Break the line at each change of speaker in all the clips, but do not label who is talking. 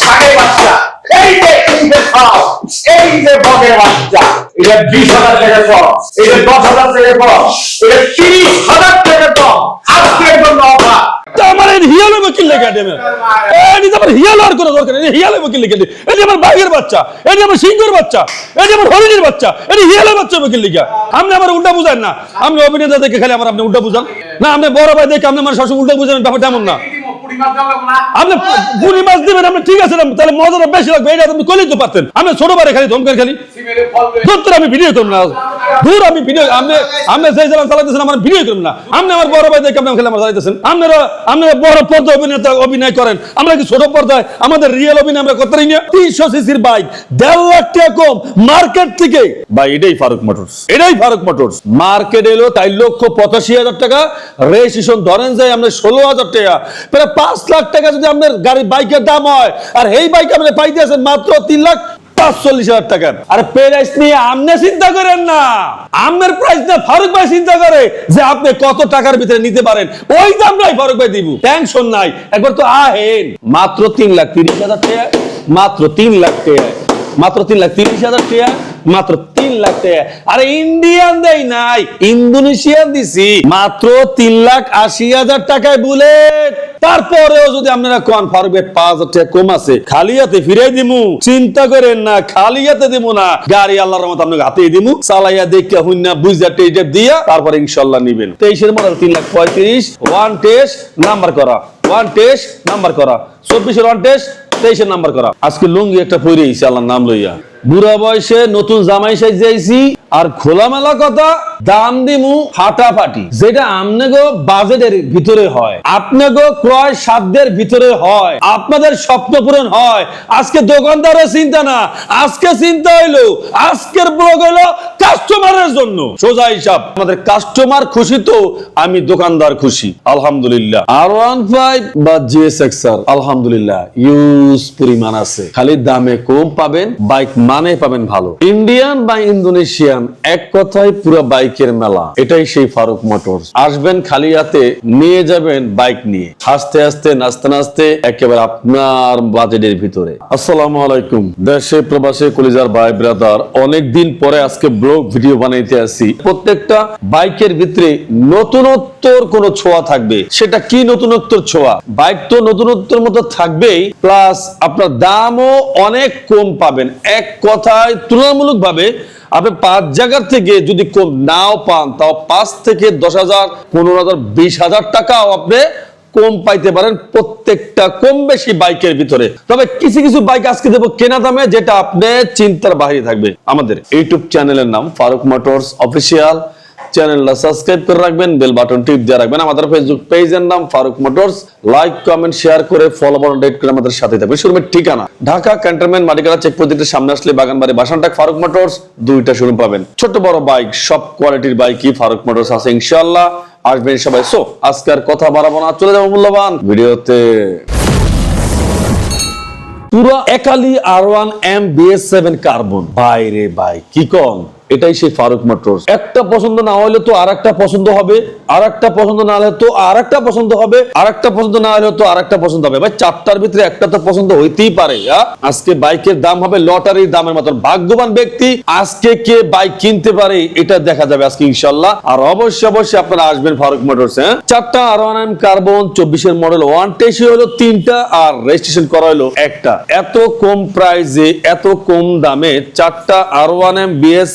সাড়ে বাচ্চা এই যে এই এই
আমার এই এই এই বাচ্চা এই বাচ্চা এই এই লিখা আমার উল্টা না আপনি অভিনেতা দেখে খালি আমার আপনি উল্টা বুঝান না আপনি বড় ভাই দেখে আপনি আমার সবসময় উল্টা বুঝান ব্যাপারটা এমন না আপনি পুরি মাছ দিবেন আপনি ঠিক আছে তাহলে মজাটা বেশি লাগবে এটা আপনি কইলেই তো পারতেন। আমি ছোট বারে খালি ধমকার খালি। দূর আমি ভিডিও করব না। দূর আমি ভিডিও আপনি আপনি সেই জায়গা চালাতেছেন আমার ভিডিও করব না। আপনি আমার বড় ভাই দেখে আপনি খেলে আমার চালাতেছেন আপনারা আপনারা বড় পর্দা অভিনেতা অভিনয় করেন। আমরা কি ছোট পর্দায়? আমাদের রিয়েল অভিনয় আমরা করতে পারি না। তিনশো সিসির বাইক দেড় লাখ টাকা কম মার্কেট থেকে। ভাই এটাই ফারুক মোটরস। এটাই ফারুক মোটরস। মার্কেট এলো তাই লক্ষ পঁচাশি হাজার টাকা। রেজিস্ট্রেশন ধরেন যায় আমরা ষোলো হাজার টাকা। প্রায় পাঁচ লাখ টাকা যদি আপনার গাড়ি, বাইকের দাম হয়, আর এই বাইক আপনি পাইতে আছেন মাত্র তিন লাখ পাঁচচল্লিশ হাজার টাকা। আর প্রাইস নিয়ে আপনি চিন্তা করেন না। আমের প্রাইস ফারুক ভাই চিন্তা করে যে আপনি কত টাকার ভিতরে নিতে পারেন। ওই দামটাই ফারুক ভাই দিব। টেনশন নাই। একবার তো আহেন। মাত্র তিন লাখ তিরিশ হাজার মাত্র তিন লাখ টাকা। মাত্র তিন লাখ তিরিশ হাজার টাকা, মাত্র তিন লাখ টাকা। আরে ইন্ডিয়ান দেয় নাই ইন্দোনেশিয়ান দিছি, মাত্র তিন লাখ আশি হাজার টাকায় বুলেট। তারপরেও যদি আপনারা কন ফারুকের পাঁচ হাজার টাকা কম আছে, খালি হাতে ফিরাই দিমু। চিন্তা করেন না, খালি হাতে দিমু না। গাড়ি আল্লাহর রহমত আপনাকে হাতেই দিমু। চালাইয়া দেখে হুইনা বুঝা টেজে দিয়া, তারপর ইনশাল্লাহ নিবেন। তেইশের মডেল তিন লাখ পঁয়ত্রিশ ওয়ান টেস্ট নাম্বার করা। ওয়ান টেস্ট নাম্বার করা। চব্বিশের ওয়ান টেস্ট তেইশের নাম্বার করা। আজকে লুঙ্গি একটা পরে আইছি, আল্লাহর নাম লইয়া। বুড়া বয়সে নতুন জামাই সাইজাইছি আর খোলামেলা কথা, দাম দিমু ফাটাফাটি যেটা আমনেগো বাজেটের ভিতরে হয়, আপনাগো ক্রয় সাধ্যের ভিতরে হয়, আপনাদের স্বপ্ন পূরণ হয়। আজকে দোকানদারের চিন্তা না, আজকে চিন্তা হইল, আজকের ব্লগ হইল কাস্টমারের জন্য। সোজা হিসাব, আমাদের কাস্টমার খুশি তো, আমি দোকানদার খুশি। আলহামদুলিল্লাহ। আর ওয়ান ফাইভ বা জিএস এক্সার আলহামদুলিল্লাহ ইউজ পরিমাণ আছে। খালি দামে কম পাবেন বাইক মানে পাবেন ভালো। ইন্ডিয়ান বা ইন্দোনেশিয়ান এক কথায় পুরো বাইকের মেলা। এটাই সেই ফারুক মোটরস। আসবেন খালি হাতে নিয়ে যাবেন বাইক নিয়ে। হাসতে হাসতে, নাচতে নাচতে, একেবারে আপনার বাজেটের ভিতরে। আসসালামু আলাইকুম। দেশে, প্রবাসে, কলিজার ভাই ব্রাদার অনেক দিন পরে আজকে ব্লগ ভিডিও বানাইতে আসি প্রত্যেকটা বাইকের ভিতরে নতুনত্বর কোন ছোঁয়া থাকবে। সেটা কি নতুনত্বর ছোঁয়া? বাইক তো নতুনত্বর মতো থাকবেই প্লাস আপনার দামও অনেক কম পাবেন। এক কথায় তুলনামূলক ভাবে আপনি পাঁচ জায়গার থেকে যদি কম নাও পান, তাও পাঁচ থেকে দশ হাজার, পনেরো হাজার, বিশ হাজার টাকাও আপনি কম পাইতে পারেন প্রত্যেকটা কম বেশি বাইকের ভিতরে। তবে কিছু কিছু বাইক আজকে দেবো কেনা দামে, যেটা আপনি চিন্তার বাহিরে থাকবে। আমাদের ইউটিউব চ্যানেলের নাম ফারুক মোটরস অফিসিয়াল। চ্যানেলটা সাবস্ক্রাইব করে রাখবেন, বেল বাটন টিপ দিয়ে রাখবেন। আমাদের ফেসবুক পেজের নাম Faruk Motors. Like comment share করে ফলো বাটন ডেট করে আমাদের সাথে থাকবে শোরুমের ঠিকানা, ঢাকা ক্যান্টনমেন্ট মাটিকালা চেক প্রতিটির সামনে আসলে বাগানবাড়ি বাসানটাক ফারুক মোটরস, দুইটা শোরুম পাবেন। ছোট বড় বাইক সব কোয়ালিটির বাইকই ফারুক মোটরস আছে ইনশাআল্লাহ। আসবেন সবাই। সো আজকে আর কথা বাড়াবো না। চলে যাব মূল্যবান ভিডিওতে। পুরো একালি R one M BS seven carbon বাইরে ভাই, কি কম এটাই সেই ফারুক মোটরস একটা পছন্দ না হলে তো আর একটা পছন্দ হবে আর একটা পছন্দ না হলে তো আর একটা পছন্দ হবে আর একটা পছন্দ না হলে তো আর একটা পছন্দ হবে। ভাই, চারটার ভিতরে একটা তো পছন্দ হইতেই পারে আজকে বাইকের দাম হবে লটারির দামের মতন। ভাগ্যবান ব্যক্তি, আজকে কে বাইক কিনতে পারে, এটা দেখা যাবে আজকে ইনশাল্লাহ আর অবশ্যই অবশ্যই আপনারা আসবেন ফারুক মোটরস হ্যাঁ? চারটা আর ওয়ান এম কার্বন চব্বিশের মডেল ওয়ান টেসি হলো তিনটা আর রেজিস্ট্রেশন করা হলো একটা। এত কম প্রাইসে এত কম দামে চারটা R one M BS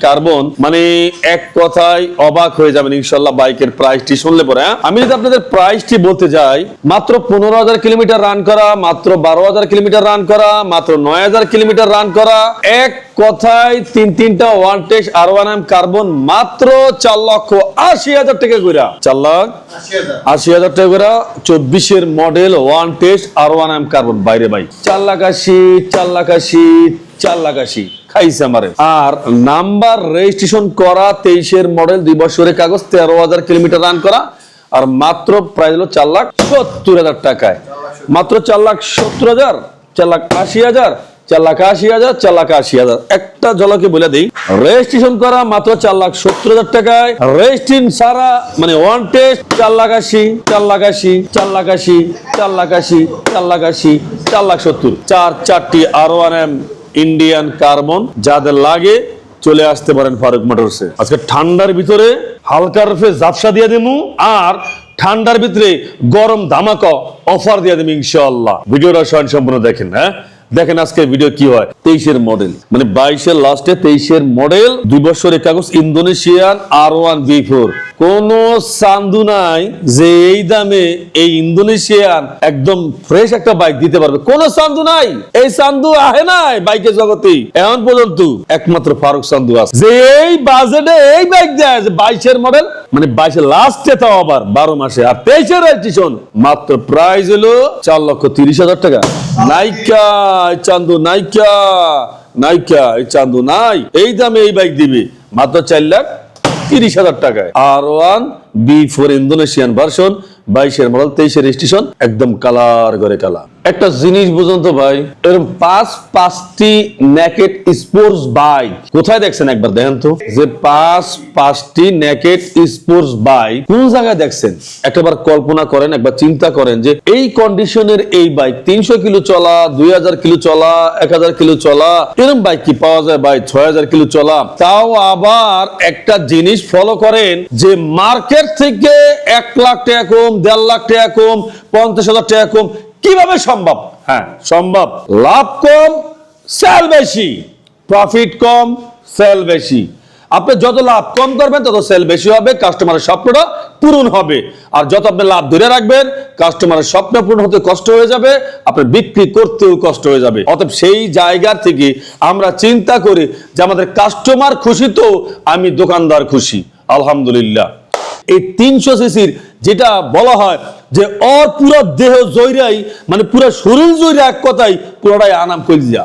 carbon মানে এক কথায় অবাক হয়ে যাবেন ইনশাল্লাহ বাইকের প্রাইসটি শুনলে পরে হ্যাঁ? আমি যদি আপনাদের প্রাইসটি বলতে যাই, মাত্র পনেরো হাজার কিলোমিটার রান করা, মাত্র বারো হাজার কিলোমিটার রান করা, মাত্র নয় হাজার কিলোমিটার রান করা, এক কথায় তিন তিনটা one test R one M carbon মাত্র চার লক্ষ আশি হাজার টাকা করে চার লাখ আশি হাজার। টাকা করে চব্বিশের model one test R one M carbon বাইরে বাই চার লাখ আশি চার লাখ আশি চার লাখ আশি। খাইছে আমারে। আর নাম্বার রেজিস্ট্রেশন করা তেইশের মডেল দুই বছরের কাগজ তেরো হাজার কিলোমিটার রান করা। আর মাত্র প্রাইস হলো চার লাখ সত্তর হাজার টাকায়। মাত্র চার লাখ সত্তর হাজার চার লাখ আশি হাজার। চার লাখ আশি হাজার, চার লাখ আশি হাজার। একটা জলকে বলে দিই রেজিস্ট্রেশন করা মাত্র চার লাখ সত্তর হাজার টাকায় রেজিস্ট্রেশন সারা মানে ওয়ান টেস্ট চার লাখ আশি, চার লাখ আশি, চার লাখ আশি, চার লাখ আশি, চার লাখ আশি, চার লাখ সত্তর। চার চারটি R one M Indian carbon যাদের লাগে চলে আসতে পারেন ফারুক মোটরসে। আজকে ঠান্ডার ভিতরে হালকা রূপে জাপসা দিয়ে দেবো আর ঠান্ডার ভিতরে গরম ধামাকা অফার দিয়ে দেবো ইনশাআল্লাহ। ভিডিওটা স্বয়ং সম্পূর্ণ দেখেন হ্যাঁ? দেখেন আজকে ভিডিও কি হয়? তেইশের মডেল মানে বাইশের লাস্টে তেইশের মডেল দুই বছরের কাগজ Indonesian R one V four কোন চান্দু নাই যে এই দামে এই ইন্দোনেশিয়ান একদম ফ্রেশ একটা বাইক দিতে পারবে। কোন চান্দু নাই। এই চান্দু আহে নাই বাইকের জগতে। এখন পর্যন্ত একমাত্র ফারুক চান্দু আছে। যে এই বাজেটে এই বাইক দেয় যে বাইশের মডেল মানে বাইশের লাস্টে তাও আবার বারো মাসে। আর তেইশের রেজিস্ট্রেশন মাত্র প্রাইস হলো চার লক্ষ তিরিশ হাজার টাকা। নাইকা। এই চান্দু নাইকা নাইকা এই চান্দু নাই। এই দামে এই বাইক দিবে। মাত্র চার লাখ তিরিশ হাজার টাকায়। R one V four Indonesian version বাইশের মডেল তেইশের স্টেশন একদম কালার করে কালা একটা জিনিস বুঝুন তো ভাই এরকম পাঁচ, পাঁচটি নেকেট স্পোর্টস বাইক কোথায় দেখছেন একবার দেখেন তো? যে পাঁচ, পাঁচটি নেকেট স্পোর্টস বাইক কোন জায়গায় দেখছেন? একবার কল্পনা করেন, একবার চিন্তা করেন যে এই কন্ডিশনের এই বাইক তিনশো কিলো চলা, দুই হাজার কিলো চলা, এক হাজার কিলো চলা এরকম বাইক কি পাওয়া যায় ভাই? ছয় হাজার কিলো চলা। তাও আবার একটা জিনিস ফলো করেন যে মার্কেট থেকে এক লাখ টাকা কম, দেড় লাখ টাকা কম, পঞ্চাশ হাজার টাকা কম কীভাবে সম্ভব? হ্যাঁ। সম্ভব। লাভ কম সেল বেশি। প্রফিট কম সেল বেশি। আপনি যত লাভ কম করবেন তত সেল বেশি হবে কাস্টমারের স্বপ্নটা পূরণ হবে। আর যত আপনি লাভ ধরে রাখবেন কাস্টমারের স্বপ্ন পূরণ হতে কষ্ট হয়ে যাবে আপনার বিক্রি করতেও কষ্ট হয়ে যাবে। অতএব সেই জায়গা থেকে আমরা চিন্তা করি যে আমাদের কাস্টমার খুশি তো আমি দোকানদার খুশি। আলহামদুলিল্লাহ। এই তিনশো সিসির যেটা বলা হয় যে ওর পুরো দেহ জয়রাই মানে পুরো শরীর জয়রা এক কথাই পুরোটাই আনাম কইলজা।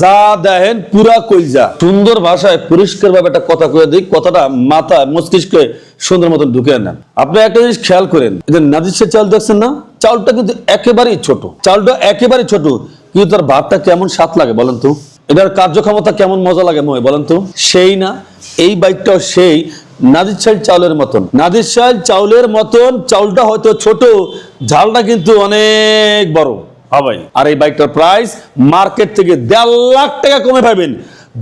যা দেখেন পুরা কইলজা। সুন্দর ভাষায় পরিষ্কার ভাবে একটা কথা কয়ে দিই, কথাটা মাথা মস্তিষ্কে সুন্দর মতন ঢুকে নেন। আপনি একটা জিনিস খেয়াল করেন যে নাদিসের চাল দেখছেন না? চালটা কিন্তু একেবারেই ছোট। চালটা একেবারেই ছোট, কিন্তু তার ভাতটা কেমন স্বাদ লাগে বলেন তো? এটার কার্যক্ষমতা কেমন মজা লাগে মনে বলেন তো? সেই না, এই বাইকটাও সেই নাদির চাল চাউলের মতন। নাদির চাল চাউলের মতন চাউলটা হয়তো ছোট ঝালটা কিন্তু অনেক বড়। হ্যাঁ আর এই বাইকটার প্রাইস মার্কেট থেকে দেড় লাখ টাকা কমে পাইবেন।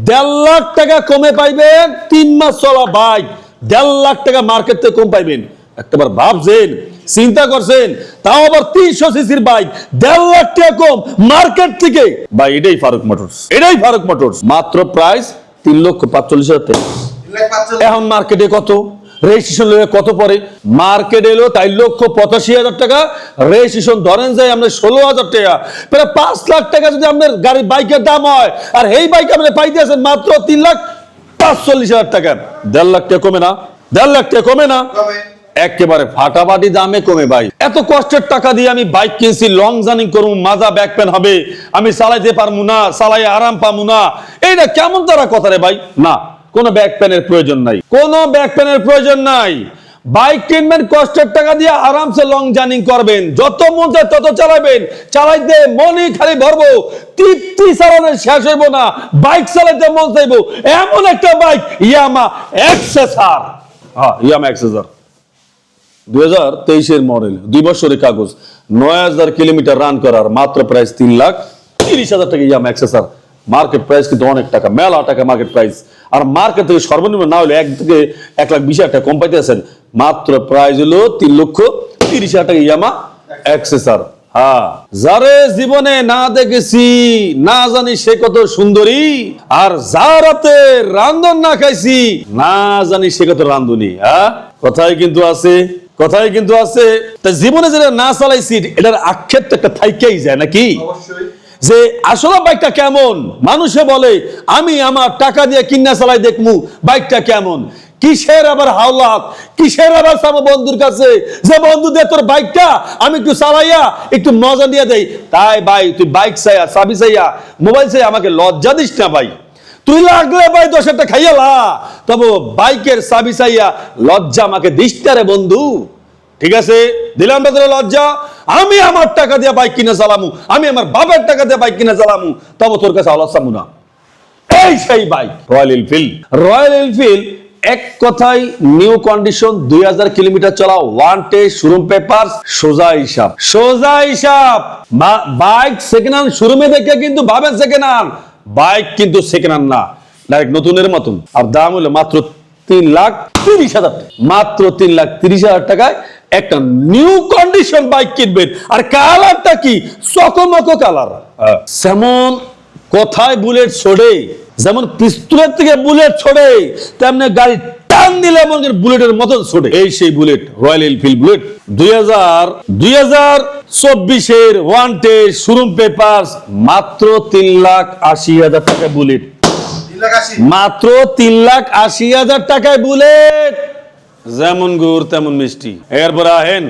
দেড় লাখ টাকা কমে পাইবেন তিন মাস চলা বাইক। দেড় লাখ টাকা মার্কেট থেকে কম পাইবেন। একটাবার ভাবছেন চিন্তা করছেন তাও আবার তিনশো সিসির বাইক। দেড় লাখ টাকা কম মার্কেট থেকে। ভাই এটাই ফারুক মোটরস। এটাই ফারুক মোটরস। মাত্র প্রাইস তিন লক্ষ পাঁচচল্লিশ হাজার টাকা। এখন মার্কেটে কত? রেজিস্ট্রেশন কত পরে মার্কেট এলো তাই লক্ষ পঁচাশি হাজার টাকা। রেজিস্ট্রেশন ধরেন যায় আমরা ষোলো হাজার টাকা। প্রায় পাঁচ লাখ টাকা যদি আপনার গাড়ির বাইকের দাম হয় আর এই বাইক আপনি পাইতে আছেন মাত্র তিন লাখ পাঁচচল্লিশ হাজার টাকা। দেড় লাখ টাকা কমে না? দেড় লাখ টাকা কমে না? একেবারে ফাটাফাটি দামে কমে ভাই। এত কষ্টের টাকা দিয়ে আমি বাইক কিনছি লং জার্নি করব মাজা ব্যাক পেন হবে। আমি চালাইতে পারব না চালাই আরাম পাবো না। এইটা কেমন তারা কথা রে ভাই? না। কোনো ব্যাক প্যানের প্রয়োজন নাই। কোনো ব্যাক প্যানের প্রয়োজন নাই। বাইক কিনবেন, কষ্টের টাকা দিয়ে আরামসে লং জার্নি করবেন। যত মন চায় তত চালাবেন। চালাইতে মনই খালি ভরবো। তৃপ্তি চালানো শেষ হইব না। বাইক চালাইতে মন চাইব। এমন একটা বাইক ইয়ামা এক্সেসার হ্যাঁ ইয়ামা এক্সেসার দুই হাজার তেইশের মডেল দুই বছরের কাগজ। নয় হাজার কিলোমিটার রান করার মাত্র প্রাইস তিন লাখ তিরিশ হাজার টাকা ইয়াম এক্সেসার মার্কেট প্রাইস কিন্তু অনেক টাকা। মেলা টাকা মার্কেট প্রাইস আর মার্কেট থেকে সর্বনিম্ন না হলে এক থেকে এক লাখ বিশ হাজার কম পাইতে আছেন। মাত্র প্রাইস হলো তিন লক্ষ তিরিশ হাজার টাকা ইয়ামা এক্সেসার হ্যাঁ। যারে জীবনে না দেখেছি, না জানি সে কত সুন্দরী, আর যার হাতে রান্ধন না খাইছি, না জানি সে কত রান্ধুনি হ্যাঁ? কথাই কিন্তু আছে, কথাই কিন্তু আছে। তা জীবনে যেটা না চালাইছি, এটার আক্ষেপ তো একটা থাইকেই যায়, নাকি? যে আসলে বাইকটা কেমন? মানুষে বলে, আমি আমার টাকা দিয়ে কিনা চালাই দেখমু, বাইকটা কেমন? কিসের আবার হাওলাত কিসের আবার আমার বন্ধুর কাছে? যে বন্ধু দে, তোর বাইকটা, আমি একটু চালাইয়া, একটু মজা দিয়ে দেই। তাই ভাই, তুই বাইক চাইয়া, চাবি চাইয়া, মোবাইল চাইয়া আমাকে লজ্জা দিস না ভাই। তুই লাগলে ভাই দশ একটা খাইয়ালা তবে বাইকের চাবি চাইয়া লজ্জা আমাকে দিস না রে বন্ধু। ঠিক আছে? দিলাম বেতরে লজ্জা। আমি আমার টাকা দিয়ে বাইক কিনে চালামু। আমি আমার বাবার টাকা দিয়ে বাইক কিনে চালামু। তবে তোর কাছে আল্লাহ চামু না। এই সেই bike Royal Enfield Royal Enfield এক কথায় নিউ কন্ডিশন দুই হাজার কিলোমিটার চলা ওয়ান টেস্ট শোরুম পেপার সোজা হিসাব। সোজা হিসাব। বাইক সেকেন্ড হ্যান্ড শোরুমে দেখে কিন্তু ভাবেন সেকেন্ড হ্যান্ড বাইক কিন্তু সেকেন্ড হ্যান্ড না। ডাইরেক্ট নতুনের মতন। আর দাম হলো মাত্র তিন লাখ তিরিশ হাজার মাত্র তিন লাখ তিরিশ হাজার টাকায় একটা নিউ কন্ডিশন বাইক কিনবেন। আর কালারটা কি? চকমক কালার। যেমন কোথায় বুলেট ছড়ে যেমন পিস্তলের থেকে বুলেট ছড়ে তেমনি গাড়ি টান দিলে এমন বুলেটের মতন ছড়ে। এই সেই বুলেট রয়্যাল এনফিল্ড বুলেট। দুই হাজার দুই হাজার চব্বিশের ওয়ান টেস্ট শোরুম পেপার মাত্র তিন লাখ আশি হাজার টাকা বুলেট। মাত্র তিন লাখ আশি হাজার টাকায় বুলেট। যেমন গুড়, তেমন মিষ্টি। এরপর আহেন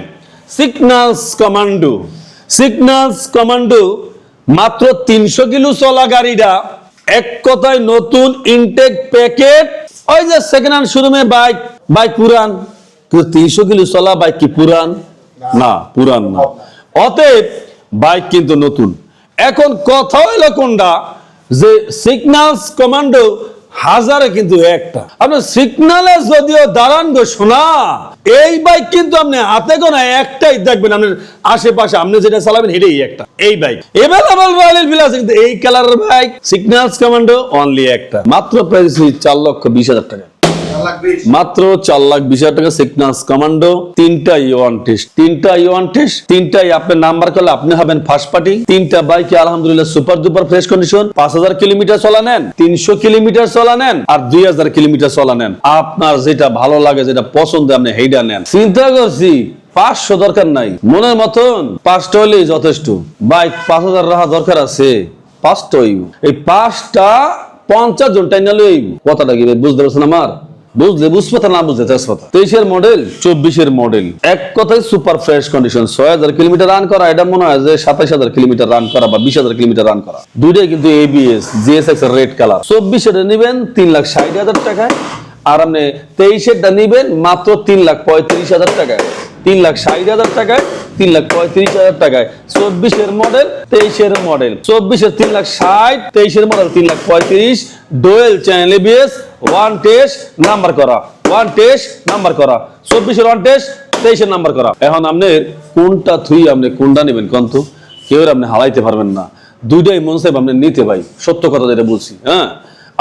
সিগনালস কমান্ডো সিগনালস কমান্ডো মাত্র তিনশো কিলো চলা গাড়িটা এক কথায় নতুন ইনটেক প্যাকেট ওই যে সেকেন্ড হ্যান্ড শোরুমে বাইক বাইক পুরান। কিন্তু তিনশো কিলো চলা বাইক কি পুরান? না পুরান না। অতএব বাইক কিন্তু নতুন। এখন কথা হইল কোনটা? যে সিগনালস কমান্ডো হাজারে কিন্তু একটা। আপনার সিগনালে যদিও দাঁড়ান গো, শোনা। এই বাইক কিন্তু আপনি হাতে গোনা একটাই দেখবেন, আপনার আশেপাশে আপনি যেটা চালাবেন এটাই একটা, এই বাইক এভেলেবল রয়্যাল এনফিল্ড আছে, কিন্তু এই কালারের বাইক সিগনালস কমান্ডো অনলি একটা। মাত্র প্রাইস চার লক্ষ বিশ হাজার টাকা। মাত্র চার লাখ বিশ হাজার টাকা সিগনালস কমান্ডো, তিনটা ইওয়ান টেস্ট। তিনটা ইওয়ান টেস্ট, তিনটাই আপনার নাম্বার করলে আপনি হবেন ফার্স্ট পার্টি তিনটা বাইকে আলহামদুলিল্লাহ সুপার দুপার ফ্রেশ কন্ডিশন পাঁচ হাজার কিলোমিটার চলা নেন, তিনশো কিলোমিটার চলা নেন, আর দুই হাজার কিলোমিটার চলা নেন। আপনার যেটা ভালো লাগে, যেটা পছন্দ, আপনি হেইডা নেন। চিন্তা করছি, পাঁচশো দরকার নাই। মনের মতন পাঁচটা হলেই যথেষ্ট। বাইক পাঁচ হাজার রাখা দরকার আছে, পাঁচটা এই পাঁচটা পঞ্চাশ জন টাইম নালে কথাটা কি বুঝতে পারছেন আমার? বুঝলে, বুঝপাতা না বুঝলে তেজপাতা। তেইশের মডেল চব্বিশের মডেল এক কথায় সুপার ফ্রেশ কন্ডিশন ছয় হাজার কিলোমিটার রান করা, এটা মনে হয় যে সাতাইশ হাজার কিলোমিটার রান করা বা বিশ হাজার কিলোমিটার রান করা। দুইটাই কিন্তু এবিএস জিএসএক্স এর রেড কালার চব্বিশের নেবেন তিন লাখ ষাট হাজার টাকায়, আর আপনি তেইশেরটা নিবেন মাত্র তিন লাখ পঁয়ত্রিশ হাজার টাকায়। তিন লাখ ষাট হাজার টাকায়, তিন লাখ পঁয়ত্রিশ হাজার টাকায়। চব্বিশের মডেল তেইশের মডেল চব্বিশের তিন লাখ ষাট, তেইশের মডেল তিন লাখ পঁয়ত্রিশ। Dual channel ABS one test number করা। ওয়ান টেস্ট নাম্বার করা। চব্বিশের ওয়ান টেস্ট তেইশের নাম্বার করা। এখন আপনি কোনটা থুই আপনি, কোনটা নেবেন কন্ত? কেউ আপনি হারাইতে পারবেন না। দুইটাই মন সাহেব আপনি নিতে ভাই। সত্য কথা যেটা বলছি হ্যাঁ?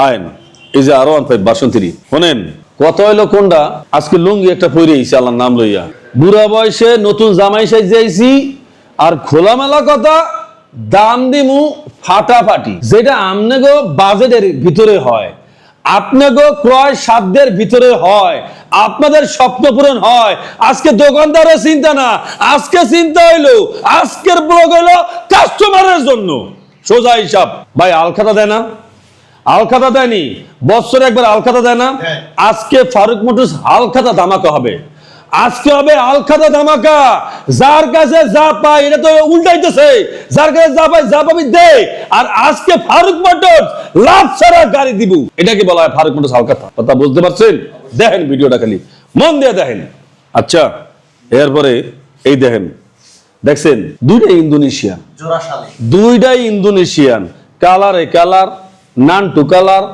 আইন এই যে আরও ওয়ান ফাইভ বাসন থ্রি শোনেন, কত হইল কোনটা? আজকে লুঙ্গি একটা পরে আল্লাহর নাম লইয়া। বুড়া বয়সে নতুন জামাই সাইজে আইছি আর খোলামেলা কথা দাম দিমু ফাটাফাটি। যেটা আমনেগো বাজেটের ভিতরে হয় আপনাগো ক্রয় সাধ্যের ভিতরে হয় আপনাদের স্বপ্ন পূরণ হয়। আজকে দোকানদারের চিন্তা না আজকে চিন্তা হইল আজকের ব্লগ হইল কাস্টমারের জন্য। সোজা হিসাব। ভাই আলখাতা দেয় না? আলখাতা দেয়নি? বছরে একবার আলখাতা দেয় না?
হ্যাঁ।
আজকে ফারুক মোটরস আলখাতা ধামাকা হবে। আজকে হবে আলখাতা ধামাকা। যার কাছে যা পায় এটা তো উল্টাইতেছে। যার কাছে যা পায় যা পাবি দে। আর আজকে ফারুক মোটরস লাভ ছাড়া গাড়ি দিব। এটাকে বলা হয় ফারুক মোটরস আলখাতা। কথা বুঝতে পারছেন? দেখেন ভিডিওটা খালি। মন দিয়ে দেখেন। আচ্ছা এরপরে এই দেখেন। দেখছেন? দুইটা ইন্দোনেশিয়ান। দুইটাই ইন্দোনেশিয়ান। কালারে কালার নান টু কালার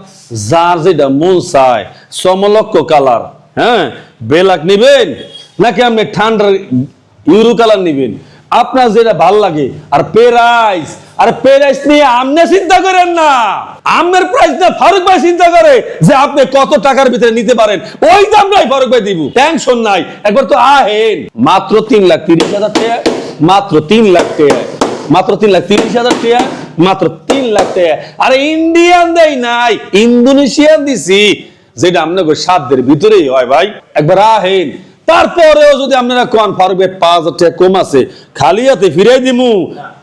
যার যেটা মন চায় সমলক্ষ কালার। হ্যাঁ বেলাক নিবেন নাকি আপনি ঠান্ডার ইউরো কালার নিবেন? আপনার যেটা ভালো লাগে, আর পেরাইস আর পেরাইস নিয়ে আপনি চিন্তা করেন না। আপনার প্রাইস না ফারুক ভাই চিন্তা করে যে আপনি কত টাকার ভিতরে নিতে পারেন। ওই দামটাই ফারুক ভাই দিব টেনশন নাই। একবার তো আহেন। মাত্র তিন লাখ তিরিশ হাজার টাকা, মাত্র তিন লাখ টাকা, মাত্র তিন লাখ তিরিশ হাজার টাকা, মাত্র তিন লাখ টাকা। আরে ইন্ডিয়ান দেই নাই ইন্দোনেশিয়ান দিছি। যেটা আপনাকে সাধ্যের ভিতরেই হয় ভাই। একবার আহেন, তারপরেও যদি আপনারা কন ফারুক ভাই পাঁচ হাজার কম আছে খালি হাতে ফিরাই দিমু।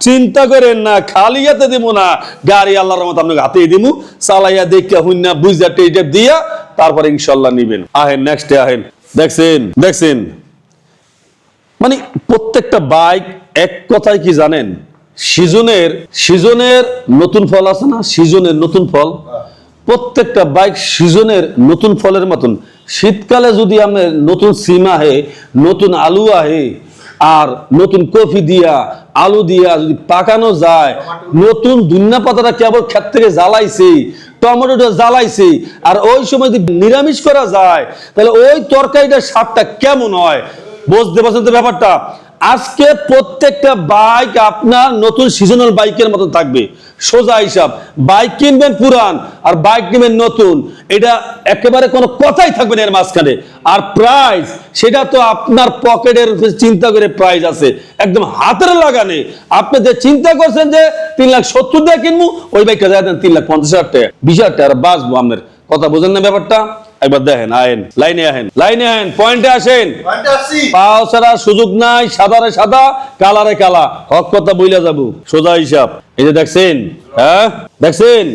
চিন্তা করেন না খালি হাতে দিমু না। গাড়ি আপনাকে দিমু। চালাইয়া বুঝা টেজা দিয়া, তারপরে ইনশাল্লাহ নিবেন। আহেন নেক্সট আহেন। দেখছেন দেখছেন? মানে প্রত্যেকটা বাইক এক কথায় কি জানেন? সিজনের সিজনের নতুন ফল আছে না? সিজনের নতুন ফল? প্রত্যেকটা বাইক সিজনের নতুন ফলের মতন। শীতকালে যদি আমরা নতুন সিম আহে, নতুন আলু আহে, আর নতুন কফি দিয়া, আলু দিয়া যদি পাকানো যায়, নতুন দুনিয়া পাতাটা কেবল ক্ষেত থেকে জ্বালাইছে, টমেটোটা জ্বালাইছে, আর ওই সময় যদি নিরামিষ করা যায়, তাহলে ওই তরকারিটার স্বাদটা কেমন হয়? বুঝতে পারছেন তো ব্যাপারটা? আজকে প্রত্যেকটা বাইক আপনার নতুন সিজনাল বাইকের মতো থাকবে। সোজা হিসাব বাইক কিনবেন পুরান আর বাইক কিনবেন নতুন। এটা একেবারে কোনো কথাই থাকবে না এর মাঝখানে। আর প্রাইস সেটা তো আপনার পকেটের চিন্তা করে প্রাইস আছে। একদম হাতের লাগানে। আপনি যে চিন্তা করছেন যে তিন লাখ সত্তর দিয়ে কিনবো, ওই বাইকটা দেন তিন লাখ পঞ্চাশ হাজার টাকা। বিশ হাজার টাকা, আর বাঁচবো আপনার। কথা বোঝেন না ব্যাপারটা? একবার দেখেন আয়েন লাইনে আহেন লাইনে আহেন পয়েন্টে আসেন। পাও ছাড়া সুযোগ নাই সাদারে সাদা কালারে কালা। হক কথা বইলা যাব সোজা হিসাব। এই যে দেখছেন হ্যাঁ? দেখছেন?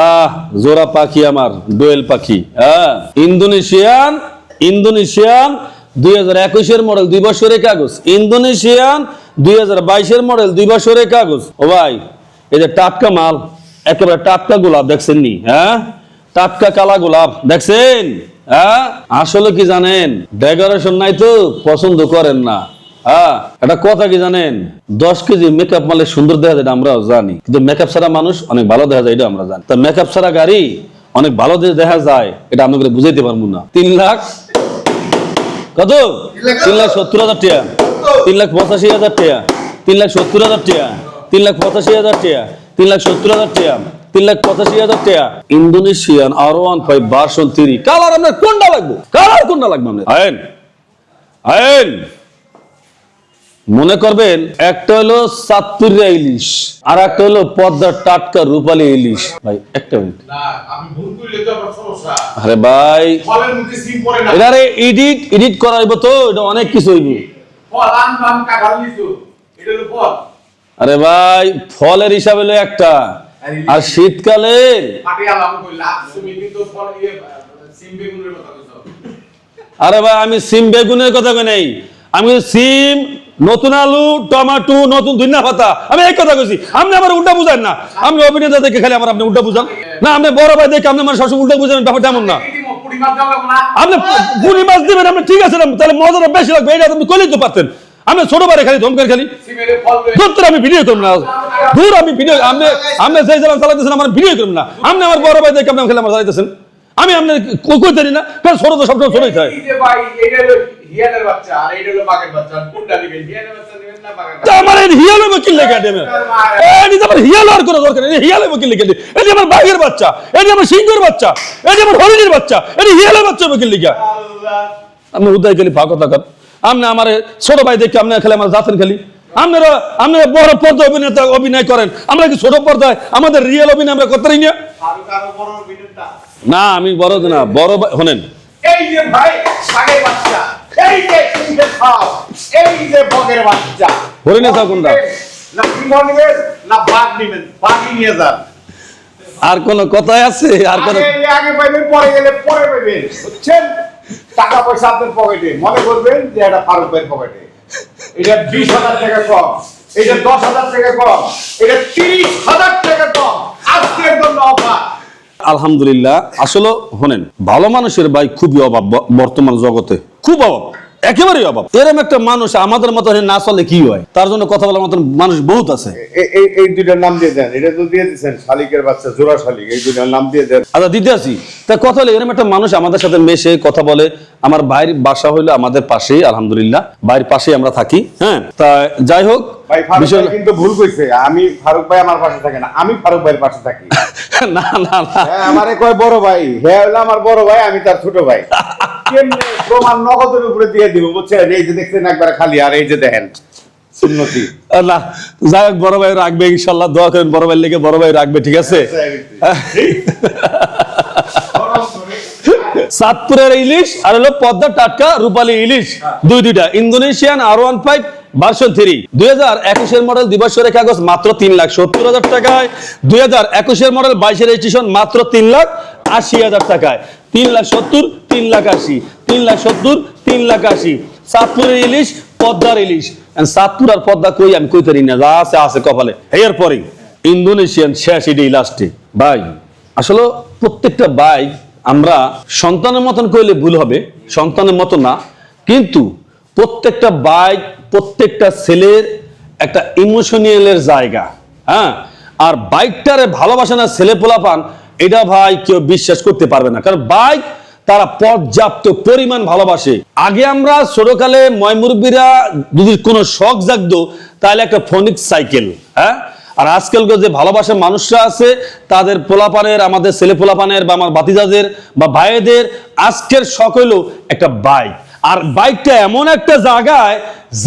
আহ জোড়া পাখি আমার দোয়েল পাখি হ্যাঁ? ইন্দোনেশিয়ান ইন্দোনেশিয়ান দুই হাজার একুশের মডেল দুই বছরের কাগজ। ইন্দোনেশিয়ান দুই হাজার বাইশের মডেল দুই বছরের কাগজ। ও ভাই এই যে টাটকা মাল একেবারে টাটকা গোলাপ দেখছেন নি হ্যাঁ? টাটকা কালা গোলাপ, দেখছেন? হ্যাঁ? আসলে কি জানেন? ডেকোরেশন নাই তো, পছন্দ করেন না। হ্যাঁ? কথা কি জানেন? দশ কেজি মেকআপ মালে সুন্দর দেখা যায় জানি। কিন্তু মেকআপ মানুষ অনেক ভালো দেখা যায় এটা আমরা জানি। তা মেকআপ গাড়ি অনেক ভালো দেখা যায়, এটা বুঝাইতে পারব না। তিন লাখ? কত? তিন লাখ সত্তর হাজার তিন লাখ পঁচাশি হাজার টাকা। তিন লাখ সত্তর হাজার তিন লাখ পঁচাশি হাজার টাকা। তিন লাখ সত্তর হাজার টাকা। তিন লাখ পঁচাশি হাজার টাকা। Indonesian R one five version three colour আপনার কোনটা লাগবে? কালার কোনটা লাগবে আপনার? আয়েন আয়েন। মনে করবেন একটা হলো সাতপুরিয়া ইলিশ আর একটা হলো পদ্মার টাটকা রূপালী ইলিশ। ভাই একটা মিনিট
না আমি ভুল করলে তো আবার সমস্যা।
আরে ভাই।
না।
এটারে এডিট এডিট করাইব তো এটা অনেক কিছু হইব।
এটা
আরে ভাই ফলের হিসাবে হলো একটা। আর শীতকালে?
ইয়ে
আরে ভাই আমি সিম বেগুনের কথা কই নাই। আমি সিম নতুন আলু টমেটো নতুন ধনিয়া পাতা। আমি এই কথা কইছি। আপনি আমার উল্টা বুঝান না। আমি অভিনেতা দেখে খালি আমার আপনি উল্টা বুঝান। না আপনি বড় ভাই দেখে আপনি আমার সবসময় উল্টা বুঝান ব্যাপারটা এমন না। আপনি পুরি মাছ দিবেন আপনি ঠিক আছে তাহলে মজাটা বেশি লাগবে। এটা আপনি কইলেই তো পারতেন। আমি ছোট বারে খালি ধমকার খালি। দূর আমি ভিডিও করব না। দূর আমি ভিডিও আপনি আপনি সেই চালান চালাইতেছেন আমার ভিডিও করব না। আপনি আমার বড় ভাই দেখে আপনি খেলে আমার চালাইতেছেন আমি আপনি কই জানি না কারণ ছোট তো সবসময় ছোটই থাকে।
বাচ্চা
আমার বকিল দেবে? আমার হিয়াল আর কোনো দরকার নেই। হিয়ালে বকিল লেখা দেবে? এই আমার বাঘের বাচ্চা আমার সিংহের বাচ্চা এই যে আমার হরিণের বাচ্চা এই হিয়ালে বাচ্চা বকিল আপনি উদয় খালি ফাঁকা থাকার আপনি আমার ছোট ভাই দেখে আপনি খেলে আমার জাতের খালি। আপনারা আপনারা বড় পর্দা অভিনেতা অভিনয় করেন। আমরা কি ছোট পর্দায় আমাদের রিয়েল অভিনয় আমরা করতে পারি না? আমি বড় না বড় শোনেন।
এই যে ভাই বাঘের বাচ্চা। এই যে সিংহের খাও এই যে বগের বাচ্চা।
হরিণের খাও কোনটা?
না সিংহ নিবেন না বাঘ নিবেন বাঘই নিয়ে যান।
আর কোন কথাই আছে? আর কোন
আগে আগে পাইবেন পরে গেলে পরে পাইবেন। বুঝছেন? টাকা পয়সা আপনার পকেটে মনে করবেন যে এটা ফারুক ভাইয়ের পকেটে এটা বিশ হাজার টাকা কম। এটা দশ হাজার টাকা কম। এটা তিরিশ হাজার টাকা কম। আজকের জন্য অফার।
আলহামদুলিল্লাহ। আসলে হনেন ভালো মানুষের ভাই খুবই অভাব বর্তমান জগতে। খুব অভাব। একেবারেই অভাব। এরকম একটা মানুষ আমাদের মতো না চলে কি হয়? তার জন্য কথা বলার মতন মানুষ বহুত আছে।
এই এই দুইটার নাম দিয়ে দেন। এটা তো দিয়ে দিচ্ছেন শালিকের বাচ্চা জোড়া শালিক এই দুইটার নাম দিয়ে দেন।
আচ্ছা দিতে আসি। তা কথা হলে এরম একটা মানুষ আমাদের সাথে মেশে কথা বলে। আমার ভাইয়ের বাসা হইল আমাদের পাশেই আলহামদুলিল্লাহ। ভাইয়ের পাশেই আমরা থাকি হ্যাঁ? তা যাই হোক
ভাই ফারুক ভাই কিন্তু ভুল কইছে। আমি ফারুক ভাই আমার পাশে থাকে না আমি ফারুক ভাইয়ের পাশে থাকি।
না না না।
হ্যাঁ আমারে কয় বড় ভাই হ্যাঁ হলো আমার বড় ভাই আমি তার ছোট ভাই। কেমনে প্রমাণ নগদের উপরে দিয়ে দিব বুঝছেন? এই যে দেখছেন একবার খালি আর এই যে দেখেন সুন্নতি।
না যাই হোক বড় ভাই রাখবে ইনশাল্লাহ। দোয়া করেন বড় ভাই লেগে বড় ভাই রাখবে ঠিক আছে? সাতপুরের ইলিশ আর হলো পদ্মা টাটকা রূপালী ইলিশ। দুই দুইটা Indonesian R one five version three. দুই হাজার একুশের মডেল দিবসের কাগজ মাত্র তিন লাখ সত্তর হাজার টাকায়। দুই হাজার একুশের মডেল বাইশের রেজিস্ট্রেশন মাত্র তিন লাখ আশি হাজার টাকায়। তিন লাখ সত্তর, তিন লাখ আশি। তিন লাখ সত্তর, তিন লাখ আশি। সাতপুরের ইলিশ পদ্মার ইলিশ সাতপুর আর পদ্মা কই আমি কই পারি না, যা আছে আছে কপালে। এরপরে ইন্দোনেশিয়ান শেষ এটাই লাস্টে ভাই, আসলে প্রত্যেকটা বাইক আমরা সন্তানের মতন করলে ভুল হবে, সন্তানের মতো না। কিন্তু প্রত্যেকটা বাইক প্রত্যেকটা ছেলের একটা ইমোশনালের জায়গা হ্যাঁ? আর বাইকটারে ভালোবাসে না ছেলে পোলাপান, এটা ভাই কেউ বিশ্বাস করতে পারবে না। কারণ বাইক তারা পর্যাপ্ত পরিমাণ ভালোবাসে। আগে আমরা ছোটকালে ময়মুরব্বীরা যদি কোনো শখ জাগতো, তাহলে একটা ফোনিক সাইকেল হ্যাঁ? আর আজকালকার যে ভালোবাসার মানুষরা আছে, তাদের পোলাপানের, আমাদের ছেলে পোলাপানের বা আমার বাতিজাদের বা ভাইদের, আজকের শখ হইল একটা বাইক। আর বাইকটা এমন একটা জায়গায়,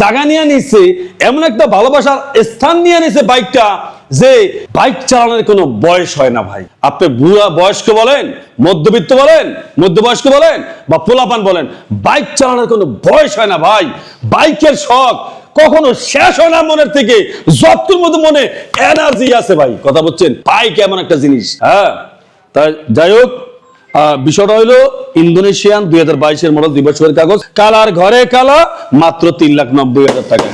জায়গা নিয়ে নিছে, এমন একটা ভালোবাসার স্থান নিয়ে নিছে বাইকটা যে বাইক চালানোর কোনো বয়স হয় না ভাই। আপনি বুড়া বয়স্ক বলেন, মধ্যবিত্ত বলেন, মধ্যবয়স্ক বলেন বা পোলাপান বলেন, বাইক চালানোর কোনো বয়স হয় না ভাই। বাইকের শখ কখনো শেষ হয় না মনের থেকে যতটুর মধ্যে মনে এনার্জি আছে ভাই। কথা বলছেন, বাইক এমন একটা জিনিস হ্যাঁ? তাই যাই হোক বিষয়টা হইল ইন্দোনেশিয়ান দুই হাজার বাইশের মডেল দুই বছরের কাগজ। কালার ঘরে কালা, মাত্র তিন লাখ নব্বই হাজার টাকা।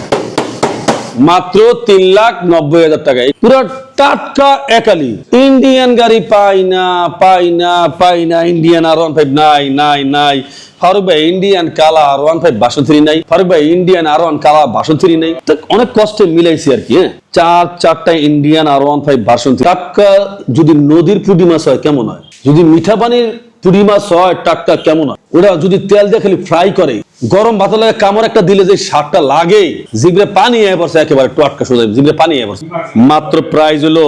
মাত্র তিন লাখ নব্বই হাজার টাকায় পুরো টাটকা একালি। ইন্ডিয়ান গাড়ি পাই না পাই না পাই না। ইন্ডিয়ান আর ওয়ান ফাইভ নাই নাই নাই। ফারুক ভাই, ইন্ডিয়ান কালা আর ওয়ান ফাইভ বাসন নাই। ফারুক ভাই, ইন্ডিয়ান আর ওয়ান কালা বাসন নাই। অনেক কষ্টে মিলাইছি আর কি হ্যাঁ? চার চারটা ইন্ডিয়ান আর ওয়ান ফাইভ বাসন টাটকা যদি নদীর পুঁটি মাছ হয়, কেমন হয়? যদি মিঠা পানির পুরি মাছ হয়, টাটকা কেমন হয়? ওরা যদি তেল দিয়ে খালি ফ্রাই করে, গরম ভাতের লাগে কামড় একটা দিলে যে সারটা লাগে। জিগড়ে পানি এ পড়ছে একেবারে টাটকা সোজা জিগড়ে পানি এ পড়ছে মাত্র প্রাইস হলো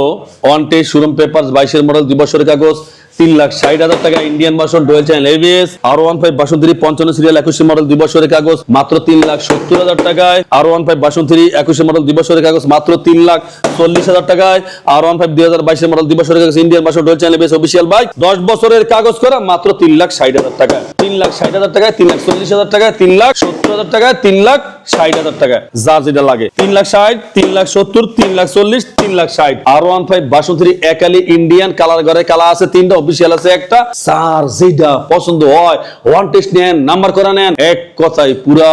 অন টে সুরম পেপার বাইশের মডেল দুই বছরের কাগজ তিন লাখ ষাট হাজার টাকা Indian version dual channel ABS R one five version three পঞ্চান্ন সিরিয়াল একুশে মডেল দুই বছরের কাগজ মাত্র তিন লাখ সত্তর হাজার টাকায় R one five version three একুশে মডেল দুই বছরের কাগজ মাত্র তিন লাখ চল্লিশ হাজার টাকায় আর ওয়ান ফাইভ দুই হাজার বাইশের মডেল দুই বছরের কাগজ Indian version dual channel ABS official bike দশ বছরের কাগজ করা মাত্র তিন লাখ ষাট হাজার টাকায় তিন লাখ ষাট হাজার টাকায় তিন লাখ চল্লিশ হাজার টাকায় তিন লাখ সত্তর হাজার টাকায় তিন লাখ ষাট হাজার টাকায় যা যেটা লাগে তিন লাখ ষাট তিন লাখ সত্তর তিন লাখ চল্লিশ তিন লাখ ষাট আর ওয়ান ফাইভ বাসন্তী একালি ইন্ডিয়ান কালার ঘরে কালা আছে তিনটা অফিসিয়াল আছে একটা। স্যার যেটা পছন্দ হয় ওয়ান টেস্ট নেন নাম্বার করা নেন। এক কথায় পুরা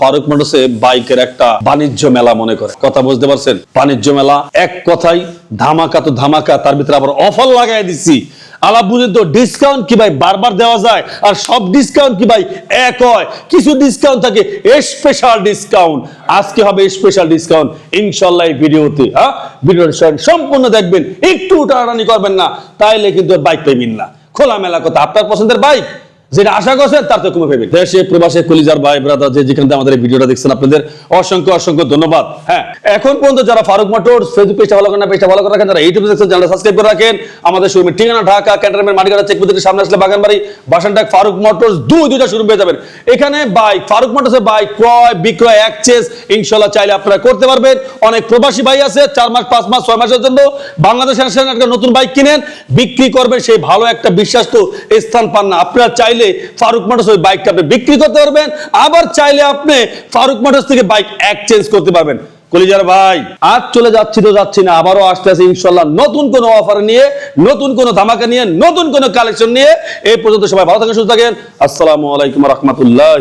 ফারুক মোটরসে বাইকের একটা বাণিজ্য মেলা মনে করে। কথা বুঝতে পারছেন? বাণিজ্য মেলা, এক কথাই ধামাকা তো ধামাকা, তার ভিতরে আবার অফার লাগাই দিচ্ছি আলাপ তো ডিসকাউন্ট কি ভাই বারবার দেওয়া যায়? আর সব ডিসকাউন্ট কি ভাই এক হয়? কিছু ডিসকাউন্ট থাকে স্পেশাল ডিসকাউন্ট আজকে হবে স্পেশাল ডিসকাউন্ট ইনশাল্লাহ এই ভিডিওতে হ্যাঁ? ভিডিওটা সম্পূর্ণ দেখবেন, একটু টানাটানি করবেন না, তাইলে কিন্তু বাইক পাইবেন না। খোলামেলা কথা, আপনার পছন্দের বাইক যেটা আশা করছেন তার তো কমে পাবে দেশে, প্রবাসে, কলিজার ভাই ব্রাদার যে যেখানে আমাদের এই ভিডিওটা দেখছেন আপনাদের, অসংখ্য অসংখ্য ধন্যবাদ। হ্যাঁ এখন পর্যন্ত যারা ফারুক মোটর ফেসবুক পেজটা ভালো করেন না পেজটা ভালো করে রাখেন, যারা ইউটিউবে দেখছেন চ্যানেলটা সাবস্ক্রাইব করে রাখেন। আমাদের শোরুমের ঠিকানা, ঢাকা, ক্যান্টনমেন্ট, মাটিগাড়া চেক বুথের সামনে আসলে বাগানবাড়ি, বাসানটাক, ফারুক মোটরস দুই দুইটা শোরুম পেয়ে যাবেন। এখানে বাইক ফারুক মোটরসের বাইক ক্রয়, বিক্রয় এক্সচেঞ্জ ইনশাল্লাহ চাইলে আপনারা করতে পারবেন। অনেক প্রবাসী ভাই আছে, চার মাস, পাঁচ মাস, ছয় মাসের জন্য বাংলাদেশে আসেন, একটা নতুন বাইক কিনেন, বিক্রি করবেন, সেই ভালো একটা বিশ্বাস তো স্থান পান না। আপনারা চাইলে ফারুক মোটরস ওই বাইকটা আপনি বিক্রি করতে পারবেন। আবার চাইলে আপনি ফারুক মোটরস থেকে বাইক এক্সচেঞ্জ করতে পারবেন। কলিজার ভাই, আজ চলে যাচ্ছি তো যাচ্ছি না, আবারও আসতে আসে ইনশাল্লাহ নতুন কোন অফার নিয়ে, নতুন কোন ধামাকা নিয়ে, নতুন কোন কালেকশন নিয়ে। এই পর্যন্ত সবাই ভালো থাকেন, সুস্থ থাকেন। আসসালামু আলাইকুম রহমতুল্লাহ